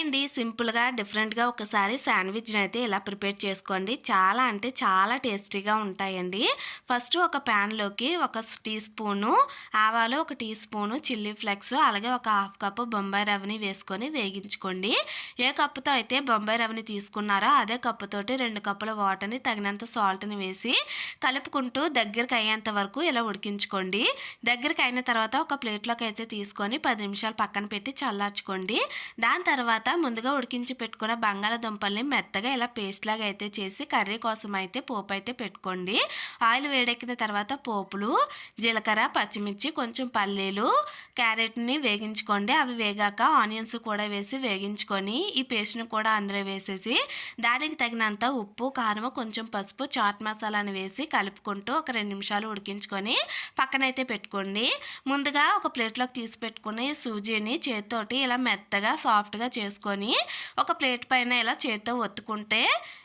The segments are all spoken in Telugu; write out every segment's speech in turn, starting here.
అండి. సింపుల్గా డిఫరెంట్గా ఒకసారి శాండ్విచ్ని అయితే ఇలా ప్రిపేర్ చేసుకోండి. చాలా అంటే చాలా టేస్టీగా ఉంటాయండి. ఫస్ట్ ఒక ప్యాన్లోకి ఒక టీ స్పూను ఆవాలు ఒక టీ స్పూను చిల్లీ ఫ్లెక్స్ అలాగే ఒక హాఫ్ కప్పు బొంబాయి రవ్వని వేసుకొని వేగించుకోండి. ఏ కప్పుతో అయితే బొంబాయి రవ్వని తీసుకున్నారో అదే కప్పుతోటి రెండు కప్పుల వాటర్ని తగినంత సాల్ట్ని వేసి కలుపుకుంటూ దగ్గరికి అయ్యేంత వరకు ఇలా ఉడికించుకోండి. దగ్గరికి అయిన తర్వాత ఒక ప్లేట్లోకి అయితే తీసుకొని పది నిమిషాలు పక్కన పెట్టి చల్లార్చుకోండి. దాని తర్వాత ముందుగా ఉడికించి పెట్టుకున్న బంగాళదుంపల్ని మెత్తగా ఇలా పేస్ట్ లాగా అయితే చేసి కర్రీ కోసం అయితే పోపు అయితే పెట్టుకోండి. ఆయిల్ వేడెక్కిన తర్వాత పోపులు జీలకర్ర పచ్చిమిర్చి కొంచెం పల్లీలు క్యారెట్ని వేగించుకోండి. అవి వేగాక ఆనియన్స్ కూడా వేసి వేగించుకొని ఈ పేస్ట్ని కూడా అందులో వేసేసి దానికి తగినంత ఉప్పు కారం కొంచెం పసుపు చాట్ మసాలాని వేసి కలుపుకుంటూ ఒక రెండు నిమిషాలు ఉడికించుకొని పక్కనైతే పెట్టుకోండి. ముందుగా ఒక ప్లేట్లోకి తీసి పెట్టుకుని సూజీని చేతితోటి ఇలా మెత్తగా సాఫ్ట్గా చేసుకుని ఒక ప్లేట్ పైన ఇలా చేతితో ఒత్తుకుంటే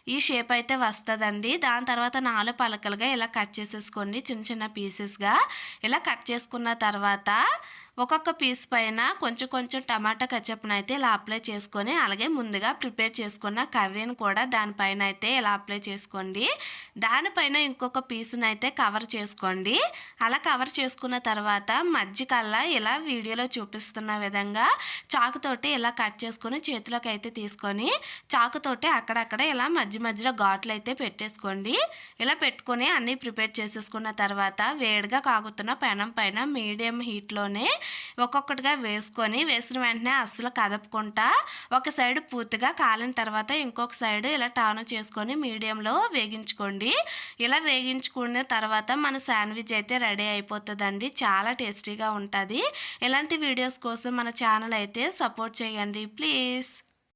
ఈ షేప్ అయితే వస్తుందండి. దాని తర్వాత నాలుగు పలకలుగా ఇలా కట్ చేసేసుకోండి. చిన్న చిన్న పీసెస్గా ఇలా కట్ చేసుకున్న తర్వాత ఒక్కొక్క పీస్ పైన కొంచెం కొంచెం టమాటా కచ్చప్ని అయితే ఇలా అప్లై చేసుకొని అలాగే ముందుగా ప్రిపేర్ చేసుకున్న కర్రీని కూడా దానిపైన అయితే ఇలా అప్లై చేసుకోండి. దానిపైన ఇంకొక పీస్ని అయితే కవర్ చేసుకోండి. అలా కవర్ చేసుకున్న తర్వాత మధ్యకల్లా ఇలా వీడియోలో చూపిస్తున్న విధంగా చాకుతోటి ఇలా కట్ చేసుకొని చేతిలోకి అయితే తీసుకొని చాకుతోటి అక్కడక్కడ ఇలా మధ్య మధ్యలో ఘాట్లు అయితే పెట్టేసుకోండి. ఇలా పెట్టుకొని అన్నీ ప్రిపేర్ చేసేసుకున్న తర్వాత వేడిగా కాగుతున్న పెనం పైన మీడియం హీట్లోనే ఒక్కొక్కటిగా వేసుకొని వేసిన వెంటనే అస్సలు కదపకుండా ఒక సైడ్ పూర్తిగా కాలిన తర్వాత ఇంకొక సైడ్ ఇలా టర్న్ చేసుకొని మీడియంలో వేగించుకోండి. ఇలా వేగించుకున్న తర్వాత మన శాండ్విచ్ అయితే రెడీ అయిపోతుందండి. చాలా టేస్టీగా ఉంటుంది. ఇలాంటి వీడియోస్ కోసం మన ఛానల్ అయితే సపోర్ట్ చేయండి. ప్లీజ్